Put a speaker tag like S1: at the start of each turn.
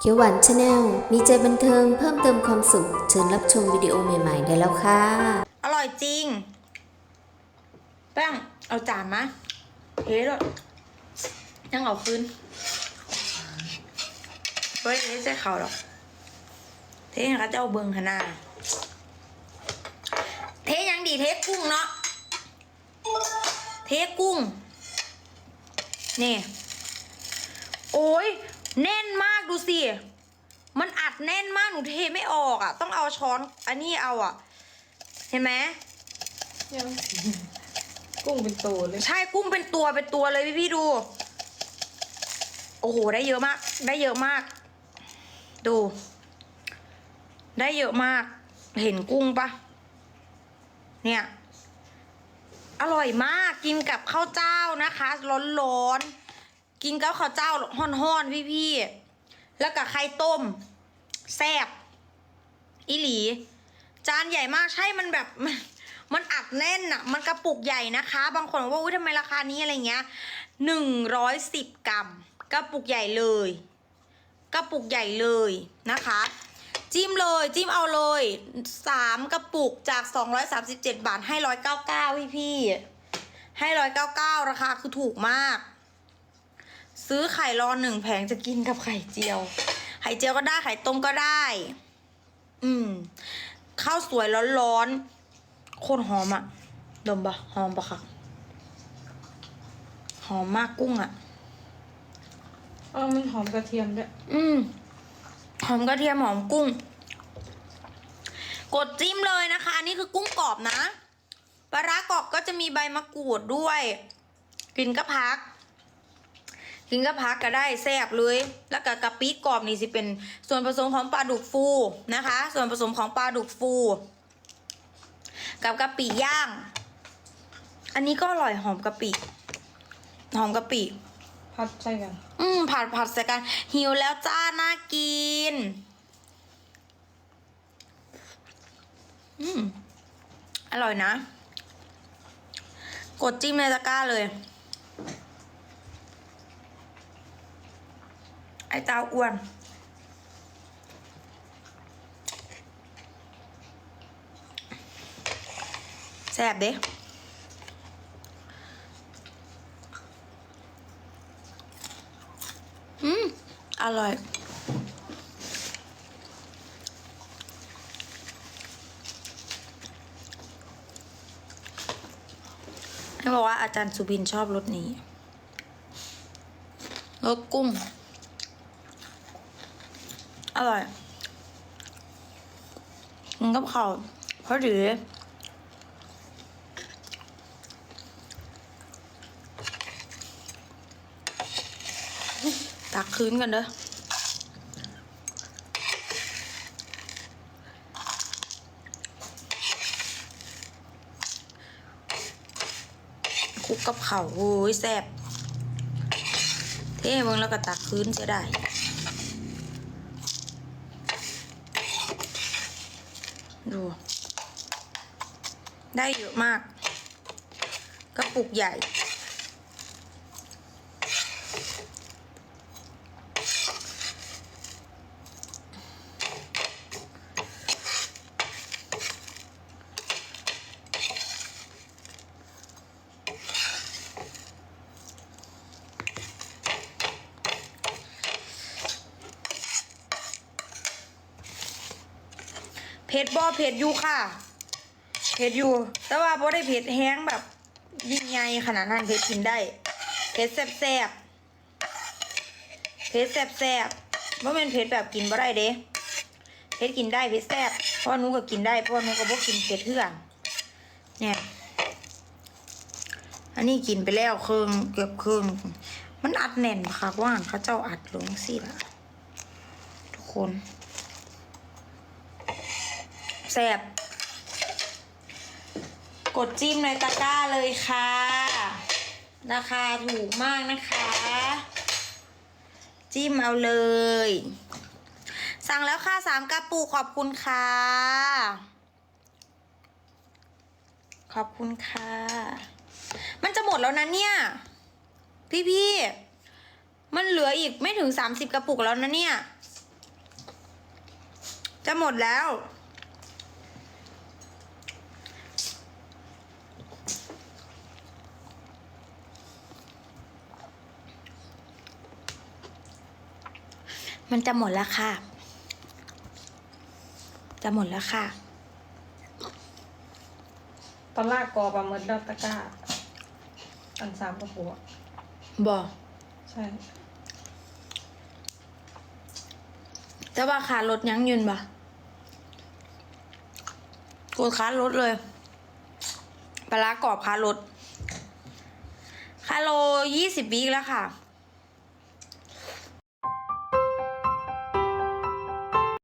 S1: เขียวหวานชาแนลมีใจบันเทิงเพิ่มเติมความสุข เชิญรับชมวิดีโอใหม่ ๆ ได้แล้วค่ะ
S2: อร่อยจริง แป้งเอาจานมาเฮ้ยยังเอาคืนเฮ้ยใช่เขาหรอก เทยังเขาจะเอาเบิงขนาดเทยังดีเทกุ้งเนาะ เทกุ้ง นี่ โอ้ย แน่นมากดูสิ มันอัดแน่นมากหนูเทไม่ออกอะ ต้องเอาช้อนอันนี้เอาอะ เห็นไหม
S3: ยังกุ้งเป็นโตเลย
S2: ใช่กุ้งเป็นตัวเป็นตัวเลยพี่พี่ๆดู โอ้โหได้เยอะมาก ได้เยอะมาก ดู ได้เยอะมาก เห็นกุ้งปะเนี่ย อร่อยมากกินกับข้าวเจ้านะคะ ร้อนๆ กินกับข้าวเจ้าห้อนๆพี่พี่ๆแล้วกับไข่ต้ม แซ่บอีหลี จานใหญ่มากใช่มันแบบมันอัดแน่นอะมันกระปุกใหญ่นะคะ บางคนบอกว่าอุ้ยทำไมราคานี้อะไรเงี้ยหนึ่งร้อยสิบกรัมกระปุกใหญ่เลยกระปุกใหญ่เลยนะคะ จิ้มเลยจิ้มเอาเลยสามกระปุกจาก237บเจ็ดบาทให้199พี่พี่ๆให้199ราคาคือถูกมาก ซื้อไข่รอหนึ่งแผงจะกินกับไข่เจียว ไข่เจียวก็ได้ไข่ต้มก็ได้ อืมข้าวสวยร้อนๆโคตรหอมอะดมปะหอมปะคะหอมมากกุ้งอะ
S3: เออมันหอมกระเทียมด้วย
S2: อืมหอมกระเทียมหอมกุ้ง กดจิ้มเลยนะคะ อันนี้คือกุ้งกรอบนะปลาร้ากรอบก็จะมีใบมะกรูดด้วย กินก็พัก กินก็พักก็ได้แซ่บเลย แล้วก็กะปิกรอบนี่สิเป็นส่วนผสมของปลาดุกฟูนะคะ ส่วนผสมของปลาดุกฟู กับกะปิย่าง อันนี้ก็อร่อยหอมกะปิหอมกะปิ
S3: พัดใช่กัน
S2: อืมผัดผัดใส่กันหิวแล้วจ้าน่ากิน อืมอร่อยนะ กดจิ้มในตะกร้าเลย ไอ้เต้าอ้วน แซ่บเด้อืม อร่อยให้บอกว่าอาจารย์สุบินชอบรสนี้รสกุ้ง อร่อยกินกับข้าวพอดีตักคืนกันเด้อคุกกับเขาโอ้ยแซ่บเท่เบิ่งแล้วก็ตักคืนเสียได้ ดู ได้เยอะมาก กระปุกใหญ่ ผ็ดบ่เผ็ดอยู่ค่ะเผ็ดอยู่ แต่ว่าบ่ได้เผ็ดแห้งแบบ ยิ่งใหญ่ขนาดนั้นเผ็ดกินได้เผ็ดแซ่บๆเผ็ดแซ่บๆบ่แม่นเผ็ดแบบกินบ่ได้เด้เผ็ดกินได้เผ็ดแซ่บเพราะว่าหนูก็กินได้เพราะว่าหนูก็บ่กินเผ็ดเทื่อนเนี่ยอันนี้กินไปแล้วครึ่งเกือบครึ่งมันอัดแน่นค่ะว่านเขาเจ้าอัดลงสิละทุกคน แซ่บกดจิ้มในตะกร้าเลยค่ะ ราคาถูกมากนะคะ จิ้มเอาเลย สั่งแล้วค่ะสามกระปุกขอบคุณค่ะ ขอบคุณค่ะ มันจะหมดแล้วนะเนี่ย พี่ๆมันเหลืออีกไม่ถึงสามสิบกระปุกแล้วนะเนี่ย จะหมดแล้ว มันจะหมดแล้วค่ะ จะหมดแล้วค่ะ
S3: ตอนลากกอปลาหมึกดอตตะกร้า อันสามกระปุกอะ
S2: บอก
S3: ใช่
S2: แต่ว่าคารถยังยืนปะกูคารถเลยปลาร้ากรอบคารถคาโลยี่สิบวิแล้วค่ะ